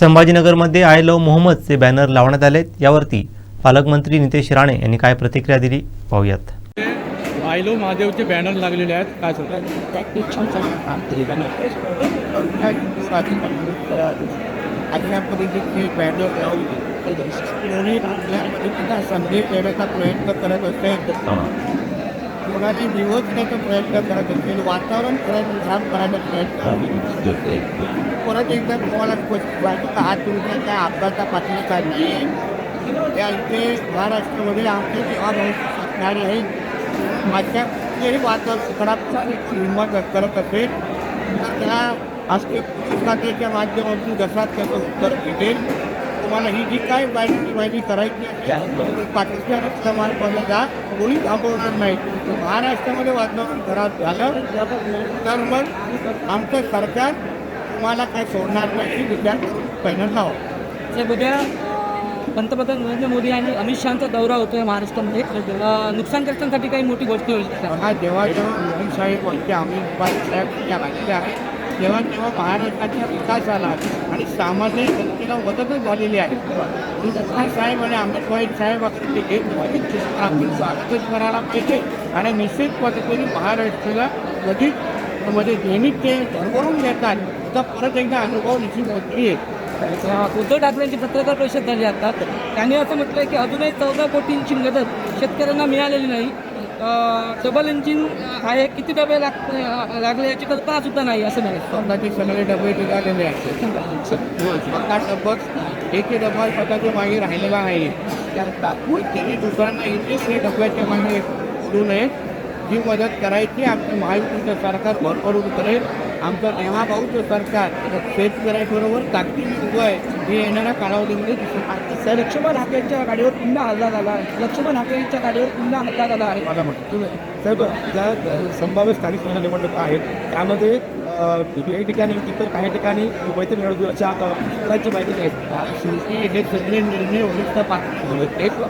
संभाजीनगरमध्ये I love मोहम्मदचे banner लावण्यात आलेत. यावरती पालकमंत्री नितेश राणे यांनी काय प्रतिक्रिया दिली पाहूयात. आयलो महादेवचे बॅनर लागलेले आहेत. काय सांगतात बॅनर संदेश देण्याचा प्रयत्न करत असेल कुणाची दिवस देण्याचा प्रयत्न करत असेल वातावरण करायचं काम करायचा प्रयत्न परत एकदा तुम्हाला स्पष्ट वाटतं का? हा तुमच्या त्या अपघाता पाठीचा नाही. त्या इथे महाराष्ट्रामध्ये आमचे सेवा भाऊ असणारे आहेत. माझ्या कुठलेही वातावरण खराब हिंमत करत असेल तर त्याला आजचे खात्याच्या माध्यमातून जसा त्याचं उत्तर भेटेल. तुम्हाला ही जी काय माहिती माहिती करायची आहे पाकिस्तान समारंभाला जा कोणी थांबवणार नाही. महाराष्ट्रामध्ये वातावरण खराब झालं. तर मग आमचं सरकार तुम्हाला काय सोडणार नाही विचार करून पहिल्यांदा लावा साहेब उद्या पंतप्रधान नरेंद्र मोदी यांनी अमित शहाचा दौरा होतोय महाराष्ट्रामध्ये. अं, नुकसानग्रस्तांसाठी काही मोठी गोष्ट शकते. हा जेव्हा जेव्हा मोदी साहेब अमित साहेब या माहिती आहे. तेव्हा तेव्हा महाराष्ट्राच्या विकासाला आणि सामाजिक जनतेला मदतच झालेली आहे. मोदी साहेब आणि अमित साहेब ते एक आपण स्वागतच करायला पाहिजे आणि निश्चित पद्धतीने महाराष्ट्राला अधिकमध्ये नेहमीच ते भरभरून घेतात तर परत एकदा अनुभव निश्चित होती आहे उद्धव ठाकरेंची पत्रकार परिषद झाली आता. त्यांनी असं म्हटलं की अजूनही चौदा कोटींची मदत शेतकऱ्यांना मिळालेली नाही. डबल इंजिन आहे किती डबे लाग लागले याची कल्पना सुद्धा नाही असं नाही. स्वतःचे सगळे डबे निघालेले आहेत. डब्बत एक डबा स्वतःच्या मागे राहिलेला आहे. त्या तात्पुरती दुसऱ्यांना इथे ते डब्याच्या मागे सोडू नये जी मदत करायची आमचं महायुतीचं सरकार भरभरून करेल आमचं नेहा भाऊचं सरकार शेतकऱ्याबरोबर ताकदीने उभं आहे हे येणाऱ्या कालावधीमध्ये दिसून. सर लक्ष्मण हाकेच्या गाडीवर पुन्हा हल्ला झाला. आहे लक्ष्मण हाकेच्या गाडीवर पुन्हा हल्ला झाला आहे. माझा म्हणतो साहेब ज्या संभाव्य स्थानिक स्वराज्य निवडणुका आहेत त्यामध्ये काही ठिकाणी इतर काही ठिकाणी मैत्री मिळवण्याच्या फळाची माहिती नाही हे सगळे निर्णय वरिष्ठ पातळीवर एक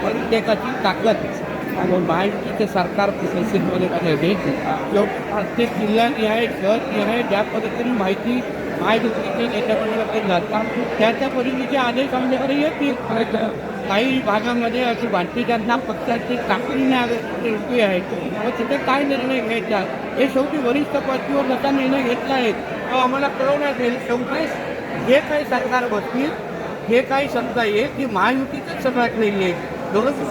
प्रत्येकाची ताकद आणि महायुतीचे सरकार संसदेमध्ये आहे प्रत्येक जिल्ह्यानिहाय शहरनिहाय ज्या पद्धतीने माहिती महायुतीचे नेत्याकडे जातात त्या त्या पद्धतीचे आदेश आमच्याकडे येतील. काही भागामध्ये अशी भारतीय जनता पक्षाची ताकदीने उभी आहे मग तिथे काय निर्णय घ्यायचा? हे शेवटी वरिष्ठ पातळीवर जसा निर्णय घेतला आहे? तो आम्हाला कळवण्यात येईल शेवटी जे काही सरकार बसतील हे काही सत्ता येईल ती महायुतीच सगळ्यात नाही आहे दोनच